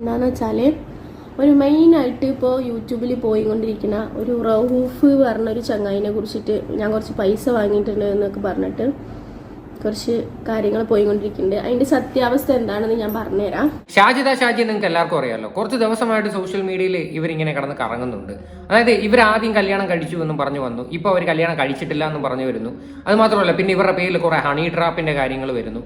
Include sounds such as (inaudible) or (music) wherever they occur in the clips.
എന്താന്ന് വെച്ചാൽ ഒരു മെയിനായിട്ട് ഇപ്പോൾ യൂട്യൂബിൽ പോയിക്കൊണ്ടിരിക്കുന്ന ഒരു റൌഫ് പറഞ്ഞൊരു ചങ്ങായിനെ കുറിച്ചിട്ട് ഞാൻ കുറച്ച് പൈസ വാങ്ങിയിട്ടുണ്ട് എന്നൊക്കെ പറഞ്ഞിട്ട് കുറച്ച് കാര്യങ്ങൾ പോയിക്കൊണ്ടിരിക്കുന്നുണ്ട്. അതിന്റെ സത്യാവസ്ഥ എന്താണെന്ന് ഞാൻ പറഞ്ഞുതരാം. ഷാജിദ ഷാജി നിങ്ങൾക്ക് എല്ലാവർക്കും അറിയാലോ. കുറച്ച് ദിവസമായിട്ട് സോഷ്യൽ മീഡിയയിൽ ഇവരിങ്ങനെ കടന്ന് കറങ്ങുന്നുണ്ട്. അതായത് ഇവർ ആദ്യം കല്യാണം കഴിച്ചു എന്നും പറഞ്ഞു വന്നു. ഇപ്പോൾ അവർ കല്യാണം കഴിച്ചിട്ടില്ല എന്നും പറഞ്ഞു വരുന്നു. അത് മാത്രമല്ല പിന്നെ ഇവരുടെ പേരിൽ കുറെ ഹണി ട്രാപ്പിന്റെ കാര്യങ്ങൾ വരുന്നു.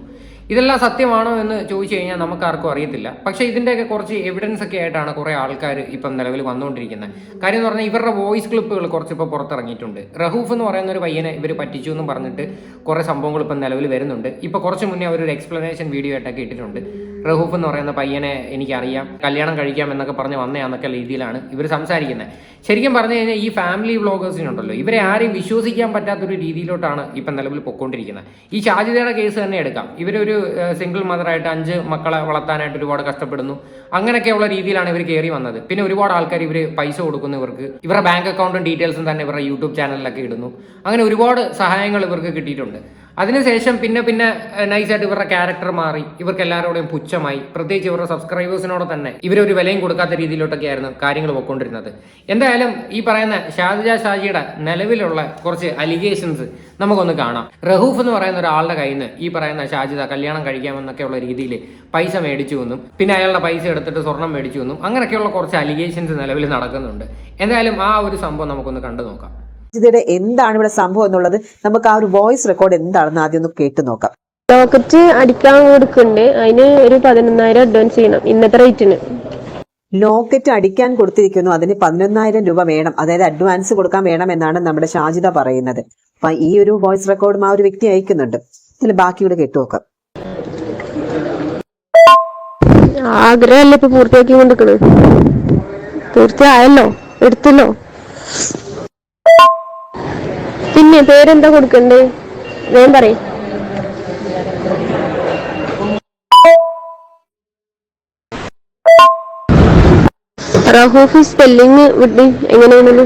ഇതെല്ലാം സത്യമാണോ എന്ന് ചോദിച്ചു കഴിഞ്ഞാൽ നമുക്ക് ആർക്കും അറിയത്തില്ല. പക്ഷേ ഇതിന്റെയൊക്കെ കുറച്ച് എവിഡൻസ് ഒക്കെ ആയിട്ടാണ് കുറേ ആൾക്കാർ ഇപ്പം നിലവിൽ വന്നുകൊണ്ടിരിക്കുന്നത്. കാര്യം എന്ന് പറഞ്ഞാൽ ഇവരുടെ വോയിസ് ക്ലിപ്പുകൾ കുറച്ച് ഇപ്പോൾ പുറത്തിറങ്ങിയിട്ടുണ്ട്. റഹൂഫ് എന്ന് പറയുന്ന ഒരു പയ്യനെ ഇവർ പറ്റിച്ചു എന്ന് പറഞ്ഞിട്ട് കുറേ സംഭവങ്ങൾ ഇപ്പം നിലവിൽ വരുന്നുണ്ട്. ഇപ്പോൾ കുറച്ച് മുന്നേ അവരൊരു എക്സ്പ്ലനേഷൻ വീഡിയോ ആയിട്ടൊക്കെ ഇട്ടിട്ടുണ്ട്. റഹൂഫ് എന്ന് പറയുന്ന പയ്യനെ എനിക്കറിയാം. കല്യാണം കഴിക്കാം എന്നൊക്കെ പറഞ്ഞ് വന്നയാന്നൊക്കെ രീതിയിലാണ് ഇവർ സംസാരിക്കുന്നത് ശരിക്കും പറഞ്ഞു കഴിഞ്ഞാൽ ഈ ഫാമിലി വ്ളോഗേഴ്സിനുണ്ടല്ലോ ഇവരെ ആരെയും വിശ്വസിക്കാൻ പറ്റാത്തൊരു രീതിയിലോട്ടാണ് ഇപ്പം നിലവിൽ പൊക്കോണ്ടിരിക്കുന്നത് ഈ ഷാജിദയുടെ കേസ് തന്നെ എടുക്കാം. ഇവരൊരു സിംഗിൾ മദറായിട്ട് അഞ്ച് മക്കളെ വളർത്താനായിട്ട് ഒരുപാട് കഷ്ടപ്പെടുന്നു. അങ്ങനെയൊക്കെയുള്ള രീതിയിലാണ് ഇവർ കയറി വന്നത്. പിന്നെ ഒരുപാട് ആൾക്കാർ ഇവർ പൈസ കൊടുക്കുന്നു ഇവർക്ക്. ഇവരുടെ ബാങ്ക് അക്കൗണ്ടും ഡീറ്റെയിൽസും തന്നെ ഇവരുടെ യൂട്യൂബ് ചാനലിലൊക്കെ ഇടുന്നു. അങ്ങനെ ഒരുപാട് സഹായങ്ങൾ ഇവർക്ക് കിട്ടിയിട്ടുണ്ട്. അതിനുശേഷം പിന്നെ പിന്നെ നൈസായിട്ട് ഇവരുടെ ക്യാരക്ടർ മാറി. ഇവർക്ക് എല്ലാവരോടെയും പുച്ഛമായി. പ്രത്യേകിച്ച് ഇവരുടെ സബ്സ്ക്രൈബേഴ്സിനോട് തന്നെ. ഇവരൊരു വിലയും കൊടുക്കാത്ത രീതിയിലോട്ടൊക്കെ ആയിരുന്നു കാര്യങ്ങൾ പോയിക്കൊണ്ടിരുന്നത്. എന്തായാലും ഈ പറയുന്ന ഷാദിജ ഷാജിയുടെ നിലവിലുള്ള കുറച്ച് അലിഗേഷൻസ് നമുക്കൊന്ന് കാണാം. റഹൂഫ് എന്ന് പറയുന്ന ഒരാളുടെ കയ്യിൽ നിന്ന് ഈ പറയുന്ന ഷാജിദ കല്യാണം കഴിക്കാമെന്നൊക്കെയുള്ള രീതിയിൽ പൈസ മേടിച്ചു എന്നും പിന്നെ അയാളുടെ പൈസ എടുത്തിട്ട് സ്വർണം മേടിച്ചു എന്നും അങ്ങനെയൊക്കെയുള്ള കുറച്ച് അലിഗേഷൻസ് നിലവിൽ നടക്കുന്നുണ്ട്. എന്തായാലും ആ ഒരു സംഭവം നമുക്കൊന്ന് കണ്ടു നോക്കാം ഇതിയുടെ എന്താണ് ഇവിടെ സംഭവം എന്നുള്ളത് നമുക്ക് ആ ഒരു വോയിസ് റെക്കോർഡ് എന്താണെന്ന് ആദ്യം ഒന്ന് കേട്ടു നോക്കാം. ലോക്കറ്റ് അടിക്കാൻ കൊടുക്കുന്നുണ്ട്. അതിന് ഒരു പതിനൊന്നായിരം അഡ്വാൻസ് ചെയ്യണം ഇന്നത്തെ റേറ്റിന്. ലോക്കറ്റ് അടിക്കാൻ കൊടുത്തിരിക്കുന്നു. അതിന് പതിനൊന്നായിരം രൂപ വേണം. അതായത് അഡ്വാൻസ് കൊടുക്കാൻ വേണം എന്നാണ് നമ്മുടെ ഷാജിത പറയുന്നത്. അപ്പൊ ഈ ഒരു വോയിസ് റെക്കോർഡും ആ ഒരു വ്യക്തി അയക്കുന്നുണ്ട്. ഇതിൽ ബാക്കിയുടെ കേട്ടു നോക്കാം. ആഗ്രഹമല്ലേ ഇപ്പൊ പൂർത്തിയാക്കി കൊണ്ടിരിക്കണേ പൂർത്തിയായല്ലോ? എടുത്തല്ലോ? പിന്നെ പേരെന്താ കൊടുക്കണ്ടേ? വേഗം പറയും. റഹൂഫ് സ്പെല്ലിങ് വിട്ടി എങ്ങനെയാണല്ലോ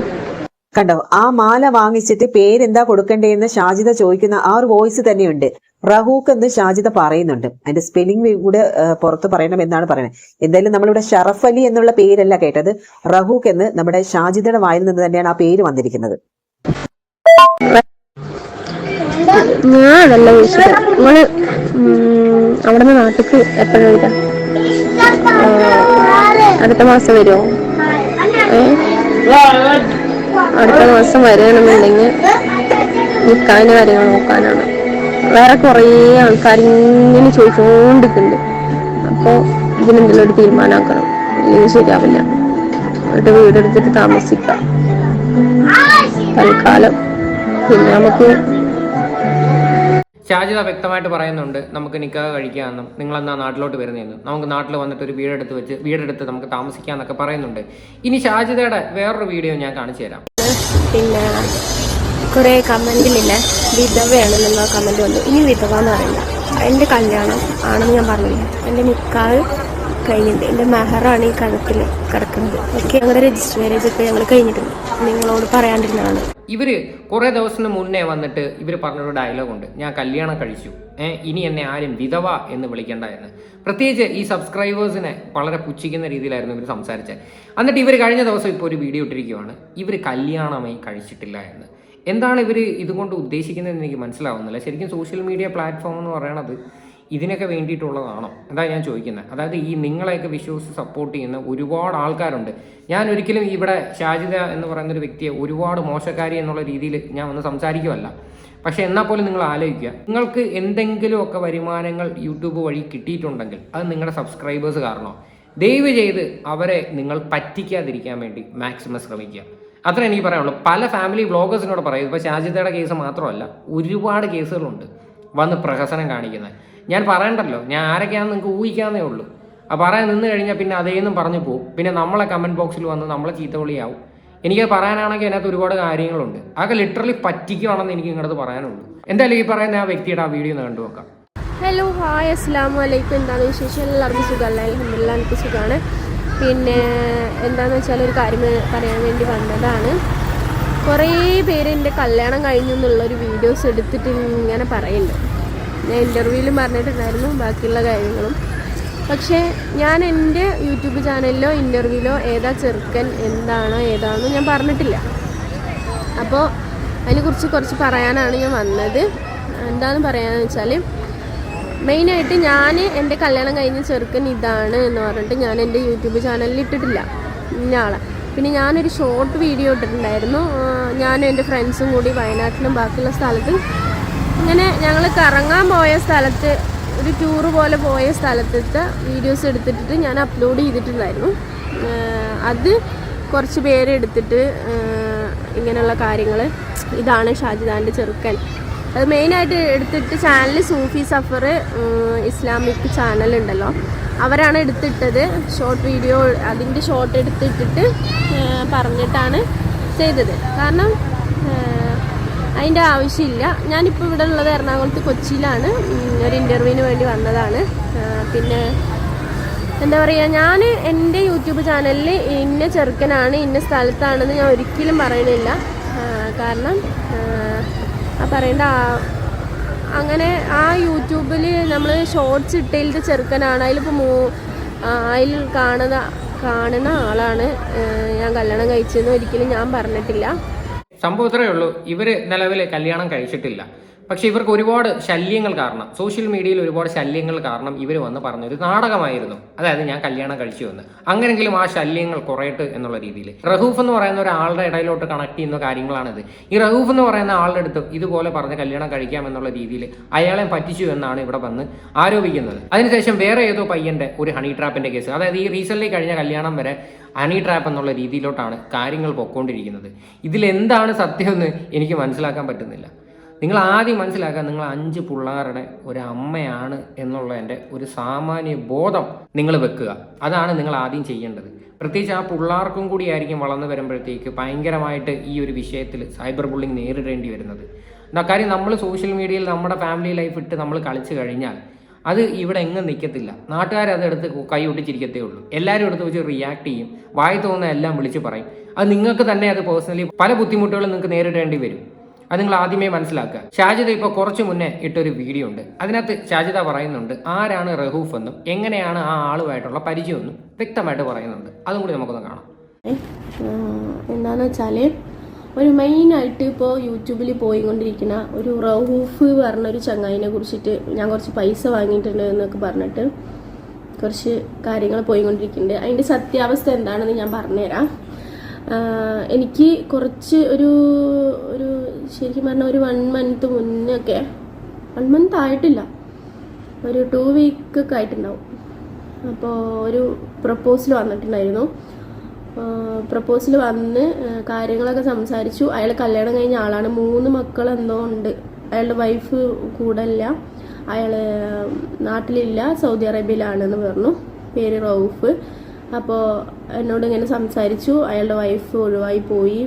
കണ്ടോ ആ മാല വാങ്ങിച്ചിട്ട് പേരെന്താ കൊടുക്കണ്ടേന്ന് ഷാജിദ ചോദിക്കുന്ന ആ ഒരു വോയിസ് തന്നെയുണ്ട്. റഹൂഖ് എന്ന് ഷാജിദ പറയുന്നുണ്ട്. അതിന്റെ സ്പെല്ലിംഗ് കൂടെ പുറത്ത് പറയണം എന്നാണ് പറയുന്നത്. എന്തായാലും നമ്മളിവിടെ ഷറഫ് അലി എന്നുള്ള പേരല്ല കേട്ടത്. റഹൂഖ് എന്ന് നമ്മുടെ ഷാജിദയുടെ വായിൽ നിന്ന് തന്നെയാണ് ആ പേര് വന്നിരിക്കുന്നത്. ഞാനല്ല ചോദിച്ചത് നിങ്ങൾ അവിടെ അവിടുന്ന് നാട്ടിക്ക് എപ്പോഴും വരിക? അടുത്ത മാസം വരുമോ അടുത്ത മാസം വരികയാണെന്നുണ്ടെങ്കിൽ നിൽക്കാനും കാര്യങ്ങൾ നോക്കാനാണ്. വേറെ കുറേ ആൾക്കാർ ഇങ്ങനെ ചോദിച്ചുകൊണ്ടിരിക്കുന്നുണ്ട് അപ്പോൾ ഇതിനെന്തെങ്കിലും ഒരു തീരുമാനമാക്കണം. ഇല്ലെങ്കിൽ ശരിയാവില്ല. എന്നിട്ട് വീടെടുത്തിട്ട് താമസിക്കാം. തൽക്കാലം. പിന്നെ നമുക്ക് ഷാജിദ വ്യക്തമായിട്ട് പറയുന്നുണ്ട് നമുക്ക് നിക്കാഹ് കഴിക്കാമെന്നും നിങ്ങൾ എന്നാ നാട്ടിലോട്ട് വരുന്നതെന്നും. നമുക്ക് നാട്ടിൽ വന്നിട്ട് ഒരു വീടെടുത്ത് വെച്ച് വീടെടുത്ത് നമുക്ക് താമസിക്കാമെന്നൊക്കെ പറയുന്നുണ്ട്. ഇനി ഷാജിതയുടെ വേറൊരു വീഡിയോ ഞാൻ കാണിച്ചു തരാം. പിന്നെ കുറേ കമന്റിലില്ലേ? വിധവയാണെന്നുള്ള കമന്റ് വന്നു. ഇനി വിധവ എന്ന് പറയില്ല എന്റെ കല്യാണം ആണെന്ന് ഞാൻ പറഞ്ഞില്ല? എന്റെ നിക്കാഹ് കഴിഞ്ഞിട്ടുണ്ട്. എന്റെ മെഹറാണ് ഈ കണക്കിൽ കിടക്കുന്നത്. ഓക്കെ? ഞങ്ങളുടെ രജിസ്റ്റർ മാരേജ് ഒക്കെ ഞങ്ങൾ കഴിഞ്ഞിട്ടുണ്ട്. നിങ്ങളോട് പറയാണ്ടിരുന്നതാണ്. ഇവർ കുറേ ദിവസത്തിന് മുന്നേ വന്നിട്ട് ഇവർ പറഞ്ഞൊരു ഡയലോഗ് ഉണ്ട് ഞാൻ കല്യാണം കഴിച്ചു. ഇനി എന്നെ ആരും വിധവ എന്ന് വിളിക്കേണ്ട എന്ന്. പ്രത്യേകിച്ച് ഈ സബ്സ്ക്രൈബേഴ്സിനെ വളരെ പുച്ഛിക്കുന്ന രീതിയിലായിരുന്നു ഇവർ സംസാരിച്ചത് എന്നിട്ട് ഇവർ കഴിഞ്ഞ ദിവസം ഇപ്പോൾ ഒരു വീഡിയോ ഇട്ടിരിക്കുവാണ്. ഇവർ കല്യാണമായി കഴിച്ചിട്ടില്ല എന്ന്. എന്താണ് ഇവർ ഇതുകൊണ്ട് ഉദ്ദേശിക്കുന്നതെന്ന് എനിക്ക് മനസ്സിലാവുന്നില്ല. ശരിക്കും സോഷ്യൽ മീഡിയ പ്ലാറ്റ്ഫോം എന്ന് പറയണത് ഇതിനൊക്കെ വേണ്ടിയിട്ടുള്ളതാണോ? അതാ ഞാൻ ചോദിക്കുന്നത് അതായത് ഈ നിങ്ങളെയൊക്കെ വിശ്വസിച്ച് സപ്പോർട്ട് ചെയ്യുന്ന ഒരുപാട് ആൾക്കാരുണ്ട്. ഞാൻ ഒരിക്കലും ഇവിടെ ഷാജിദ എന്ന് പറയുന്ന ഒരു വ്യക്തിയെ ഒരുപാട് മോശക്കാരി എന്നുള്ള രീതിയിൽ ഞാൻ ഒന്ന് സംസാരിക്കുമല്ല പക്ഷേ എന്നാൽ പോലും നിങ്ങൾ ആലോചിക്കുക. നിങ്ങൾക്ക് എന്തെങ്കിലുമൊക്കെ വരുമാനങ്ങൾ യൂട്യൂബ് വഴി കിട്ടിയിട്ടുണ്ടെങ്കിൽ അത് നിങ്ങളുടെ സബ്സ്ക്രൈബേഴ്സ് കാരണോ? ദയവ് ചെയ്ത് അവരെ നിങ്ങൾ പറ്റിക്കാതിരിക്കാൻ വേണ്ടി മാക്സിമം ശ്രമിക്കുക. അത്ര എനിക്ക് പറയാനുള്ളൂ. പല ഫാമിലി ബ്ലോഗേഴ്സിനോട് പറയും ഇപ്പോൾ ഷാജിദയുടെ കേസ് മാത്രമല്ല ഒരുപാട് കേസുകളുണ്ട് വന്ന് പ്രഹസനം കാണിക്കുന്നത് ഞാൻ പറയണ്ടല്ലോ ഞാൻ ആരൊക്കെയാണെന്ന് നിങ്ങൾക്ക് ഊഹിക്കാന്നേ ഉള്ളൂ. ആ പറയാൻ നിന്ന് കഴിഞ്ഞാൽ പിന്നെ അതേ അതേന്നും പറഞ്ഞു പോകും പിന്നെ നമ്മളെ കമന്റ് ബോക്സിൽ വന്ന് നമ്മളെ ചീത്ത വിളിയാവും. എനിക്ക് പറയാനാണെങ്കിൽ അതിനകത്ത് ഒരുപാട് കാര്യങ്ങളുണ്ട്. അതൊക്കെ ലിറ്ററലി പറ്റിക്കുവാണെന്ന് എനിക്ക് നിങ്ങളത് പറയാനുള്ളൂ. എന്തായാലും ഈ പറയുന്ന ആ വ്യക്തിയുടെ ആ വീഡിയോ കണ്ടു നോക്കാം. ഹലോ ഹായ് അസ്സാം വലൈക്കും എന്താണ് വിശേഷം? എല്ലാവർക്കും സുഖമല്ല? അലഹമില്ല എനിക്ക് സുഖമാണ് പിന്നെ എന്താണെന്ന് വെച്ചാൽ ഒരു കാര്യം പറയാൻ വേണ്ടി വന്നതാണ്. കുറേ പേര് എന്റെ കല്യാണം കഴിഞ്ഞു എന്നുള്ളൊരു വീഡിയോസ് എടുത്തിട്ട് ഇങ്ങനെ പറയുന്നുണ്ട്. ഞാൻ ഇന്റർവ്യൂവിലും പറഞ്ഞിട്ടുണ്ടായിരുന്നു ബാക്കിയുള്ള കാര്യങ്ങളും. പക്ഷേ ഞാൻ എന്റെ യൂട്യൂബ് ചാനലിലോ ഇന്റർവ്യൂവിലോ ഏതാ ചെറുക്കൻ എന്താണോ ഏതാണെന്നോ ഞാൻ പറഞ്ഞിട്ടില്ല. അപ്പോൾ അതിനെക്കുറിച്ച് കുറച്ച് പറയാനാണ് ഞാൻ വന്നത്. എന്താണെന്ന് പറയാന്ന് വെച്ചാൽ മെയിനായിട്ട് ഞാൻ എന്റെ കല്യാണം കഴിഞ്ഞ ചെറുക്കൻ ഇതാണ് എന്ന് പറഞ്ഞിട്ട് ഞാൻ എന്റെ യൂട്യൂബ് ചാനലിൽ ഇട്ടിട്ടില്ല. ഇന്ന ആളെ. പിന്നെ ഞാനൊരു ഷോർട്ട് വീഡിയോ ഇട്ടിട്ടുണ്ടായിരുന്നു. ഞാനും എന്റെ ഫ്രണ്ട്സും കൂടി വയനാട്ടിലും ബാക്കിയുള്ള സ്ഥലത്തും ഇങ്ങനെ ഞങ്ങൾ കറങ്ങാൻ പോയ സ്ഥലത്ത് ഒരു ടൂറ് പോലെ പോയ സ്ഥലത്തെ വീഡിയോസ് എടുത്തിട്ട് ഞാൻ അപ്ലോഡ് ചെയ്തിട്ടുണ്ടായിരുന്നു. അത് കുറച്ച് പേര് എടുത്തിട്ട് ഇങ്ങനെയുള്ള കാര്യങ്ങൾ ഇതാണ് ഷാജിദാന്റെ ചെറുക്കൻ. അത് മെയിനായിട്ട് എടുത്തിട്ട് channel Sufi Safar Islamic channel ഉണ്ടല്ലോ. അവരാണ് എടുത്തിട്ടത്. ഷോർട്ട് വീഡിയോ അതിന്റെ ഷോർട്ട് എടുത്തിട്ടിട്ട് പറഞ്ഞിട്ടാണ് ചെയ്തത്. കാരണം അതിന്റെ ആവശ്യമില്ല. ഞാനിപ്പോൾ ഇവിടെ ഉള്ളത് എറണാകുളത്ത് കൊച്ചിയിലാണ്. ഒരു ഇന്റർവ്യൂവിന് വേണ്ടി വന്നതാണ്. പിന്നെ എന്താ പറയുക ഞാൻ എന്റെ യൂട്യൂബ് ചാനലിൽ ഇന്ന ചെറുക്കനാണ് ഇന്ന സ്ഥലത്താണെന്ന് ഞാൻ ഒരിക്കലും പറയണില്ല. കാരണം ആ, പറയേണ്ട അങ്ങനെ ആ യൂട്യൂബിൽ നമ്മൾ ഷോർട്സ് ഇട്ടതിലത്തെ ചെറുക്കനാണ്. അതിലിപ്പോൾ മൂ അതിൽ കാണുന്ന കാണുന്ന ആളാണ്. ഞാൻ കല്യാണം കഴിച്ചതെന്ന് ഒരിക്കലും ഞാൻ പറഞ്ഞിട്ടില്ല. സംഭവം ഇത്രയേ ഉള്ളൂ. ഇവർ നിലവിൽ കല്യാണം കഴിച്ചിട്ടില്ല. പക്ഷെ ഇവർക്ക് ഒരുപാട് ശല്യങ്ങൾ കാരണം സോഷ്യൽ മീഡിയയിൽ ഒരുപാട് ശല്യങ്ങൾ കാരണം ഇവർ വന്ന് പറഞ്ഞൊരു നാടകമായിരുന്നു. അതായത് ഞാൻ കല്യാണം കഴിച്ചു എന്ന്. അങ്ങനെങ്കിലും ആ ശല്യങ്ങൾ കുറയട്ട് എന്നുള്ള രീതിയിൽ. റഹൂഫ് എന്ന് പറയുന്ന ഒരാളുടെ ഇടയിലോട്ട് കണക്ട് ചെയ്യുന്ന കാര്യങ്ങളാണിത്. ഈ റഹൂഫ് എന്ന് പറയുന്ന ആളുടെ അടുത്ത് ഇതുപോലെ പറഞ്ഞ് കല്യാണം കഴിക്കാം എന്നുള്ള രീതിയിൽ അയാളെ പറ്റിച്ചു എന്നാണ് ഇവിടെ വന്ന് ആരോപിക്കുന്നത്. അതിനുശേഷം വേറെ ഏതോ പയ്യന്റെ ഒരു ഹണി ട്രാപ്പിന്റെ കേസ്. അതായത് ഈ റീസെന്റ് കഴിഞ്ഞ കല്യാണം വരെ ഹണി ട്രാപ്പ് എന്നുള്ള രീതിയിലോട്ടാണ് കാര്യങ്ങൾ പൊക്കോണ്ടിരിക്കുന്നത്. ഇതിലെന്താണ് സത്യമെന്ന് എനിക്ക് മനസ്സിലാക്കാൻ പറ്റുന്നില്ല. നിങ്ങൾ ആദ്യം മനസ്സിലാക്കുക നിങ്ങൾ അഞ്ച് പിള്ളേരുടെ ഒരു അമ്മയാണ് എന്നുള്ളതിന്റെ ഒരു സാമാന്യ ബോധം നിങ്ങൾ വെക്കുക. അതാണ് നിങ്ങൾ ആദ്യം ചെയ്യേണ്ടത്. പ്രത്യേകിച്ച് ആ പിള്ളേർക്കും കൂടി ആയിരിക്കും വളർന്നു വരുമ്പോഴത്തേക്ക് ഭയങ്കരമായിട്ട് ഈ ഒരു വിഷയത്തിൽ സൈബർ ബുള്ളിങ് നേരിടേണ്ടി വരുന്നത്. കാര്യം? നമ്മൾ സോഷ്യൽ മീഡിയയിൽ നമ്മുടെ ഫാമിലി ലൈഫ് ഇട്ട് നമ്മൾ കളിച്ചു കഴിഞ്ഞാൽ അത് ഇവിടെ എങ്ങും നിൽക്കത്തില്ല. നാട്ടുകാർ അതെടുത്ത് കൈ ഒട്ടിച്ചിരിക്കത്തേ ഉള്ളൂ. എല്ലാവരും എടുത്ത് വെച്ച് റിയാക്ട് ചെയ്യും. വായി തോന്നുന്ന എല്ലാം വിളിച്ച് പറയും. അത് നിങ്ങൾക്ക് തന്നെ അത് പേഴ്സണലി പല ബുദ്ധിമുട്ടുകളും നിങ്ങൾക്ക് നേരിടേണ്ടി വരും. അത് നിങ്ങൾ ആദ്യമേ മനസ്സിലാക്കുക. ഷാജിദ ഇപ്പോൾ കുറച്ച് മുന്നേ ഇട്ടൊരു വീഡിയോ ഉണ്ട്. അതിനകത്ത് ഷാജിദ പറയുന്നുണ്ട് ആരാണ് റഹൂഫ് എന്നും എങ്ങനെയാണ് ആ ആളുമായിട്ടുള്ള പരിചയമെന്നും വ്യക്തമായിട്ട് പറയുന്നുണ്ട്. അതും കൂടി നമുക്കൊന്ന് കാണാം. എന്താണെന്ന് വെച്ചാൽ ഒരു മെയിൻ ആയിട്ട് ഇപ്പോൾ യൂട്യൂബിൽ പോയിക്കൊണ്ടിരിക്കുന്ന ഒരു റഹൂഫ് പറഞ്ഞൊരു ചങ്ങായിനെ കുറിച്ചിട്ട് ഞാൻ കുറച്ച് പൈസ വാങ്ങിയിട്ടുണ്ട് എന്നൊക്കെ പറഞ്ഞിട്ട് കുറച്ച് കാര്യങ്ങൾ പോയിക്കൊണ്ടിരിക്കുന്നുണ്ട്. അതിന്റെ സത്യാവസ്ഥ എന്താണെന്ന് ഞാൻ പറഞ്ഞുതരാം. എനിക്ക് കുറച്ച് ഒരു ഒരു ശരിക്കും പറഞ്ഞാൽ ഒരു വൺ മന്ത് മുന്നൊക്കെ വൺ മന്ത് ആയിട്ടില്ല. ഒരു ടു വീക്ക് ഒക്കെ ആയിട്ടുണ്ടാവും. അപ്പോൾ ഒരു പ്രപ്പോസൽ വന്നിട്ടുണ്ടായിരുന്നു. പ്രപ്പോസൽ വന്ന് കാര്യങ്ങളൊക്കെ സംസാരിച്ചു. അയാൾ കല്യാണം കഴിഞ്ഞ ആളാണ്. മൂന്ന് മക്കൾ എന്തോ ഉണ്ട്. അയാളുടെ വൈഫ് കൂടെ ഇല്ല. അയാൾ നാട്ടിലില്ല. സൗദി അറേബ്യയിലാണെന്ന് പറഞ്ഞു. പേര് റൌഫ്. അപ്പോൾ എന്നോട് ഇങ്ങനെ സംസാരിച്ചു. അയാളുടെ വൈഫ് ഒഴിവായി പോയി.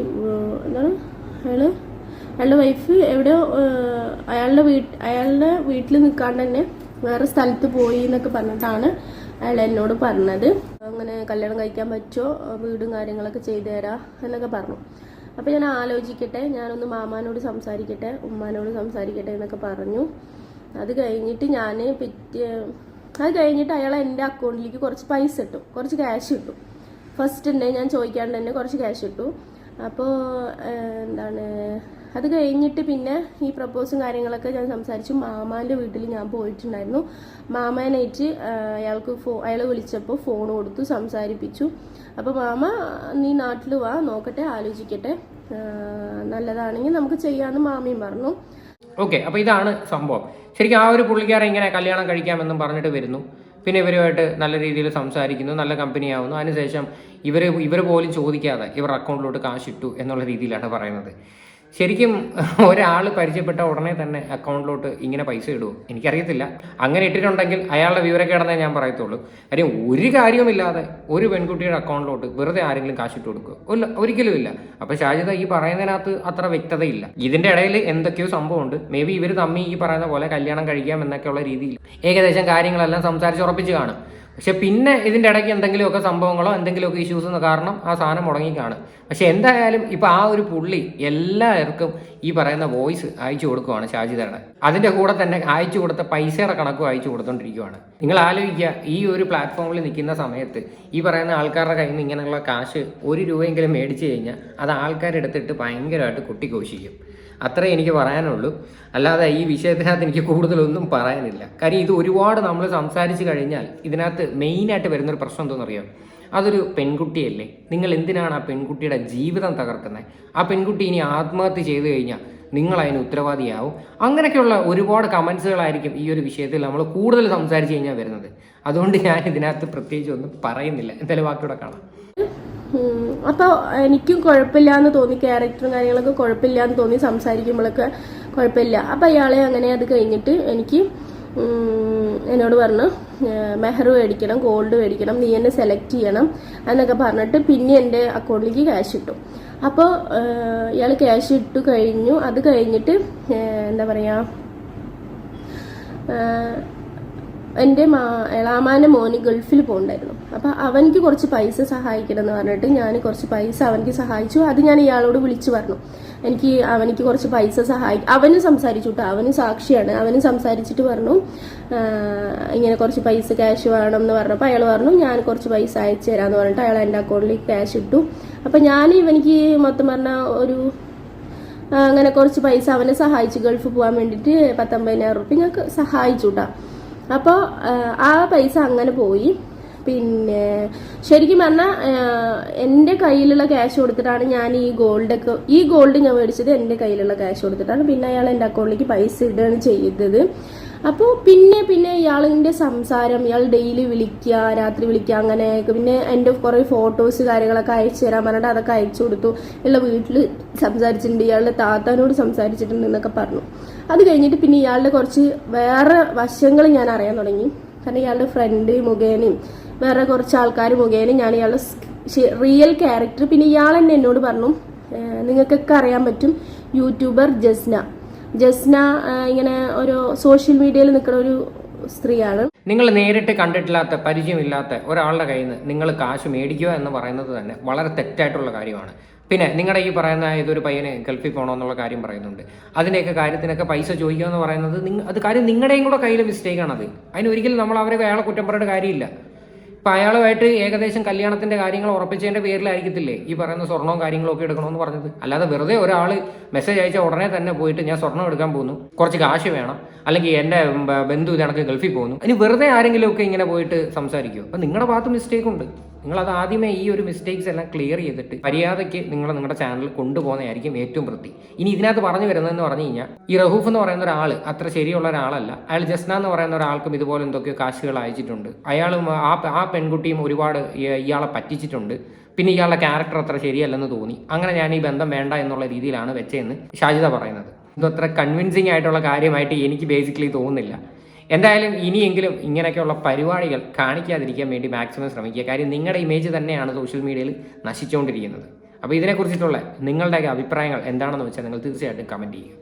എന്താണ്? അയാൾ അയാളുടെ വൈഫ് എവിടെ അയാളുടെ വീട്ട് അയാളുടെ വീട്ടിൽ നിൽക്കാണ്ട് തന്നെ വേറെ സ്ഥലത്ത് പോയി എന്നൊക്കെ പറഞ്ഞിട്ടാണ് അയാൾ എന്നോട് പറഞ്ഞത്. അങ്ങനെ കല്യാണം കഴിക്കാൻ പറ്റുമോ? വീടും കാര്യങ്ങളൊക്കെ ചെയ്തു തരാം എന്നൊക്കെ പറഞ്ഞു. അപ്പോൾ ഞാൻ ആലോചിക്കട്ടെ. ഞാനൊന്ന് മാമാനോട് സംസാരിക്കട്ടെ ഉമ്മാനോട് സംസാരിക്കട്ടെ എന്നൊക്കെ പറഞ്ഞു. അത് കഴിഞ്ഞിട്ട് ഞാൻ പിറ്റേ അത് കഴിഞ്ഞിട്ട് അയാൾ എന്റെ അക്കൗണ്ടിലേക്ക് കുറച്ച് പൈസ ഇട്ടു. കുറച്ച് ക്യാഷ് ഇട്ടു. ഫസ്റ്റ് തന്നെ ഞാൻ ചോദിക്കാണ്ട് തന്നെ കുറച്ച് ക്യാഷ് ഇട്ടു. അപ്പോൾ എന്താണ് അത് കഴിഞ്ഞിട്ട് പിന്നെ ഈ പ്രപ്പോസും കാര്യങ്ങളൊക്കെ ഞാൻ സംസാരിച്ചു. മാമാന്റെ വീട്ടിൽ ഞാൻ പോയിട്ടുണ്ടായിരുന്നു. മാമാനായിട്ട് അയാൾക്ക് ഫോ അയാൾ വിളിച്ചപ്പോൾ ഫോൺ കൊടുത്തു സംസാരിപ്പിച്ചു. അപ്പോൾ മാമ നീ നാട്ടിൽ വാ നോക്കട്ടെ ആലോചിക്കട്ടെ. നല്ലതാണെങ്കിൽ നമുക്ക് ചെയ്യാമെന്ന് മാമയും പറഞ്ഞു. ഓക്കെ അപ്പോൾ ഇതാണ് സംഭവം. ശരിക്കും ആ ഒരു പുള്ളിക്കാരൻ ഇങ്ങനെ കല്യാണം കഴിക്കാമെന്നും പറഞ്ഞിട്ട് വരുന്നു. പിന്നെ ഇവരുമായിട്ട് നല്ല രീതിയിൽ സംസാരിക്കുന്നു നല്ല കമ്പനിയാവുന്നു അതിനുശേഷം ഇവർ ഇവർ പോലും ചോദിക്കാതെ ഇവർ അക്കൗണ്ടിലോട്ട് കാശ് ഇട്ടു എന്നുള്ള രീതിയിലാണ് പറയുന്നത്. ശരിക്കും (laughs) ഒരാൾ പരിചയപ്പെട്ട ഉടനെ തന്നെ അക്കൗണ്ടിലോട്ട് ഇങ്ങനെ പൈസ ഇടുമോ എനിക്കറിയത്തില്ല. അങ്ങനെ ഇട്ടിട്ടുണ്ടെങ്കിൽ അയാളുടെ വിവരക്കേടെന്നേ ഞാൻ പറയത്തുള്ളൂ. കാര്യം ഒരു കാര്യവുമില്ലാതെ ഒരു പെൺകുട്ടിയുടെ അക്കൗണ്ടിലോട്ട് വെറുതെ ആരെങ്കിലും കാശ് ഇട്ട് കൊടുക്കുക ഇല്ല ഒരിക്കലും ഇല്ല. അപ്പൊ ഷാജിത ഈ പറയുന്നതിനകത്ത് അത്ര വ്യക്തതയില്ല. ഇതിന്റെ ഇടയിൽ എന്തൊക്കെയോ സംഭവമുണ്ട്. മേ ബി ഇവർ തമ്മി ഈ പറയുന്ന പോലെ കല്യാണം കഴിക്കാം എന്നൊക്കെയുള്ള രീതിയിൽ ഏകദേശം കാര്യങ്ങളെല്ലാം സംസാരിച്ച് ഉറപ്പിച്ച് കാണും. പക്ഷെ പിന്നെ ഇതിന്റെ ഇടയ്ക്ക് എന്തെങ്കിലുമൊക്കെ സംഭവങ്ങളോ എന്തെങ്കിലുമൊക്കെ ഇഷ്യൂസ് കാരണം ആ സാധനം മുടങ്ങി പക്ഷെ എന്തായാലും ഇപ്പം ആ ഒരു പുള്ളി എല്ലാവർക്കും ഈ പറയുന്ന വോയിസ് അയച്ചു കൊടുക്കുവാണ് ഷാജിദയുടെ അതിന്റെ കൂടെ തന്നെ അയച്ചു കൊടുത്ത പൈസയുടെ കണക്കും അയച്ചു കൊടുത്തോണ്ടിരിക്കുവാണ്. നിങ്ങൾ ആലോചിക്കുക ഈ ഒരു പ്ലാറ്റ്ഫോമിൽ നിൽക്കുന്ന സമയത്ത് ഈ പറയുന്ന ആൾക്കാരുടെ കയ്യിൽ നിന്ന് ഇങ്ങനെയുള്ള കാശ് ഒരു രൂപയെങ്കിലും മേടിച്ചു കഴിഞ്ഞാൽ അത് ആൾക്കാരെടുത്തിട്ട് ഭയങ്കരമായിട്ട് കുട്ടിഘോഷിക്കും അത്രേ എനിക്ക് പറയാനുള്ളൂ. അല്ലാതെ ഈ വിഷയത്തിനകത്ത് എനിക്ക് കൂടുതലൊന്നും പറയാനില്ല. കാര്യം ഇത് ഒരുപാട് നമ്മൾ സംസാരിച്ച് കഴിഞ്ഞാൽ ഇതിനകത്ത് മെയിനായിട്ട് വരുന്നൊരു പ്രശ്നം എന്താണെന്നറിയാം അതൊരു പെൺകുട്ടിയല്ലേ? നിങ്ങൾ എന്തിനാണ് ആ പെൺകുട്ടിയുടെ ജീവിതം തകർക്കുന്നത് ആ പെൺകുട്ടി ഇനി ആത്മഹത്യ ചെയ്തു കഴിഞ്ഞാൽ നിങ്ങൾ അതിന് ഉത്തരവാദിയാവും. അങ്ങനെയൊക്കെയുള്ള ഒരുപാട് കമൻസുകളായിരിക്കും ഈ ഒരു വിഷയത്തിൽ നമ്മൾ കൂടുതൽ സംസാരിച്ച് കഴിഞ്ഞാൽ വരുന്നത്. അതുകൊണ്ട് ഞാൻ ഇതിനകത്ത് പ്രത്യേകിച്ച് ഒന്നും പറയുന്നില്ല. എന്തായാലും ബാക്കിയുടെ കാണാം. അപ്പോൾ എനിക്കും കുഴപ്പമില്ല എന്ന് തോന്നി ക്യാരക്ടറും കാര്യങ്ങളൊക്കെ കുഴപ്പമില്ല എന്ന് തോന്നി സംസാരിക്കുമ്പോഴൊക്കെ കുഴപ്പമില്ല. അപ്പം അയാളെ അങ്ങനെ അത് കഴിഞ്ഞിട്ട് എനിക്ക് എന്നോട് പറഞ്ഞു മെഹറു മേടിക്കണം ഗോൾഡ് മേടിക്കണം നീ എന്നെ സെലക്ട് ചെയ്യണം എന്നൊക്കെ പറഞ്ഞിട്ട് പിന്നെ എന്റെ അക്കൗണ്ടിലേക്ക് ക്യാഷ് ഇട്ടു. അപ്പോൾ ഇയാൾ ക്യാഷ് ഇട്ടു കഴിഞ്ഞു. അത് കഴിഞ്ഞിട്ട് എന്താ പറയുക എന്റെ മാ എളാമാന്റെ മോന് ഗൾഫിൽ പോകണ്ടായിരുന്നു. അപ്പം അവനിക്ക് കുറച്ച് പൈസ സഹായിക്കണം എന്ന് പറഞ്ഞിട്ട് ഞാൻ കുറച്ച് പൈസ അവനിക്ക് സഹായിച്ചു. അത് ഞാൻ ഇയാളോട് വിളിച്ചു പറഞ്ഞു. എനിക്ക് അവനിക്ക് കുറച്ച് പൈസ സഹായി അവനും സംസാരിച്ചു കേട്ടോ അവനും സാക്ഷിയാണ്. അവനും സംസാരിച്ചിട്ട് പറഞ്ഞു ഇങ്ങനെ കുറച്ച് പൈസ ക്യാഷ് വേണം എന്ന് പറഞ്ഞപ്പോൾ അയാൾ പറഞ്ഞു ഞാൻ കുറച്ച് പൈസ അയച്ചു തരാമെന്ന് പറഞ്ഞിട്ട് അയാൾ എന്റെ അക്കൗണ്ടിലേക്ക് ക്യാഷ് ഇട്ടു. അപ്പം ഞാൻ ഇവനിക്ക് മൊത്തം പറഞ്ഞ ഒരു അങ്ങനെ കുറച്ച് പൈസ അവനെ സഹായിച്ചു ഗൾഫ് പോകാൻ വേണ്ടിയിട്ട് പത്തൊമ്പതിനായിരം റുപ്യ ഞങ്ങൾക്ക് സഹായിച്ചു കേട്ടോ അപ്പോൾ ആ പൈസ അങ്ങനെ പോയി. പിന്നെ ശരിക്കും പറഞ്ഞാൽ എന്റെ കയ്യിലുള്ള ക്യാഷ് കൊടുത്തിട്ടാണ് ഞാൻ ഈ ഗോൾഡൊക്കെ ഈ ഗോൾഡ് ഞാൻ മേടിച്ചത് എന്റെ കയ്യിലുള്ള ക്യാഷ് കൊടുത്തിട്ടാണ്. പിന്നെ അയാൾ എന്റെ അക്കൗണ്ടിലേക്ക് പൈസ ഇടുകയാണ് ചെയ്തത്. അപ്പോൾ പിന്നെ പിന്നെ ഇയാളിന്റെ സംസാരം ഇയാൾ ഡെയിലി വിളിക്കുക രാത്രി വിളിക്കുക അങ്ങനെയൊക്കെ. പിന്നെ എന്റെ കുറേ ഫോട്ടോസ് കാര്യങ്ങളൊക്കെ അയച്ചു തരാൻ പറഞ്ഞിട്ട് അതൊക്കെ അയച്ചു കൊടുത്തു. ഇയാളുടെ വീട്ടിൽ സംസാരിച്ചിട്ടുണ്ട് ഇയാളുടെ താത്താനോട് സംസാരിച്ചിട്ടുണ്ട് എന്നൊക്കെ പറഞ്ഞു. അത് കഴിഞ്ഞിട്ട് പിന്നെ ഇയാളുടെ കുറച്ച് വേറെ വശങ്ങൾ ഞാൻ അറിയാൻ തുടങ്ങി. കാരണം ഇയാളുടെ ഫ്രണ്ട് മുഖേനയും വേറെ കുറച്ച് ആൾക്കാർ മുഖേനയും ഞാൻ ഇയാളുടെ റിയൽ ക്യാരക്ടർ പിന്നെ ഇയാൾ തന്നെ എന്നോട് പറഞ്ഞു നിങ്ങൾക്കൊക്കെ അറിയാൻ പറ്റും യൂട്യൂബർ ജസ്ന. ജസ്ന ഇങ്ങനെ ഒരു സോഷ്യൽ മീഡിയയിൽ നിൽക്കുന്ന ഒരു സ്ത്രീയാണ്. നിങ്ങൾ നേരിട്ട് കണ്ടിട്ടില്ലാത്ത പരിചയമില്ലാത്ത ഒരാളുടെ കയ്യിൽ നിന്ന് നിങ്ങൾ കാശ് മേടിക്കുക എന്ന് പറയുന്നത് തന്നെ വളരെ തെറ്റായിട്ടുള്ള കാര്യമാണ്. പിന്നെ നിങ്ങളുടെ ഈ പറയുന്ന ഇതൊരു പയ്യനെ ഗൾഫിൽ പോകണമെന്നുള്ള കാര്യം പറയുന്നുണ്ട്. അതിന്റെയൊക്കെ കാര്യത്തിനൊക്കെ പൈസ ചോദിക്കുക എന്ന് പറയുന്നത് അത് കാര്യം നിങ്ങളുടെയും കൂടെ കയ്യിലെ മിസ്റ്റേക്കാണത് അത് അതിനൊരിക്കലും നമ്മൾ അവരെ അയാളെ കുറ്റം പറയേണ്ട കാര്യമില്ല. ഇപ്പം അയാളുമായിട്ട് ഏകദേശം കല്യാണത്തിന്റെ കാര്യങ്ങൾ ഉറപ്പിച്ചതിന്റെ പേരിലായിരിക്കത്തില്ലേ ഈ പറയുന്ന സ്വർണവും കാര്യങ്ങളും ഒക്കെ എടുക്കണമെന്ന് പറഞ്ഞത്? അല്ലാതെ വെറുതെ ഒരാൾ മെസ്സേജ് അയച്ച ഉടനെ തന്നെ പോയിട്ട് ഞാൻ സ്വർണം എടുക്കാൻ പോകുന്നു. കുറച്ച് കാശ് വേണം. അല്ലെങ്കിൽ എന്റെ ബന്ധു ബന്ധു ഇതണക്ക് ഗൾഫിൽ പോകുന്നു. ഇനി വെറുതെ ആരെങ്കിലുമൊക്കെ ഇങ്ങനെ പോയിട്ട് സംസാരിക്കുമോ അപ്പം നിങ്ങളുടെ ഭാഗത്ത് മിസ്റ്റേക്ക് അത് ആദ്യമേ ഈ ഒരു മിസ്റ്റേക്സ് എല്ലാം ക്ലിയർ ചെയ്തിട്ട് മര്യാദയ്ക്ക് നിങ്ങൾ നിങ്ങളുടെ ചാനൽ കൊണ്ടുപോകുന്നതായിരിക്കും ഏറ്റവും വൃത്തി ഇനി ഇതിനകത്ത് പറഞ്ഞു വരുന്നതെന്ന് പറഞ്ഞു കഴിഞ്ഞാൽ ഈ റഹൂഫ് എന്ന് പറയുന്ന ഒരാൾ അത്ര ശരിയുള്ള ഒരാളല്ല. അയാൾ ജസ്ന എന്ന് പറയുന്ന ഒരാൾക്കും ഇതുപോലെ എന്തൊക്കെയോ കാശുകൾ അയച്ചിട്ടുണ്ട്. അയാളും ആ ആ പെൺകുട്ടിയും ഒരുപാട് ഇയാളെ പറ്റിച്ചിട്ടുണ്ട്. പിന്നെ ഇയാളുടെ ക്യാരക്ടർ അത്ര ശരിയല്ലെന്ന് തോന്നി. അങ്ങനെ ഞാൻ ഈ ബന്ധം വേണ്ട എന്നുള്ള രീതിയിലാണ് വെച്ചതെന്ന് ഷാജിത പറയുന്നത്. ഇതത്ര കൺവിൻസിങ് ആയിട്ടുള്ള കാര്യമായിട്ട് എനിക്ക് ബേസിക്കലി തോന്നുന്നില്ല. എന്തായാലും ഇനിയെങ്കിലും ഇങ്ങനെയൊക്കെയുള്ള പരിപാടികൾ കാണിക്കാതിരിക്കാൻ വേണ്ടി മാക്സിമം ശ്രമിക്കുക. കാര്യം നിങ്ങളുടെ ഇമേജ് തന്നെയാണ് സോഷ്യൽ മീഡിയയിൽ നശിച്ചുകൊണ്ടിരിക്കുന്നത്. അപ്പോൾ ഇതിനെക്കുറിച്ചിട്ടുള്ള നിങ്ങളുടെയൊക്കെ അഭിപ്രായങ്ങൾ എന്താണെന്ന് വെച്ചാൽ നിങ്ങൾ തീർച്ചയായിട്ടും കമന്റ് ചെയ്യുക.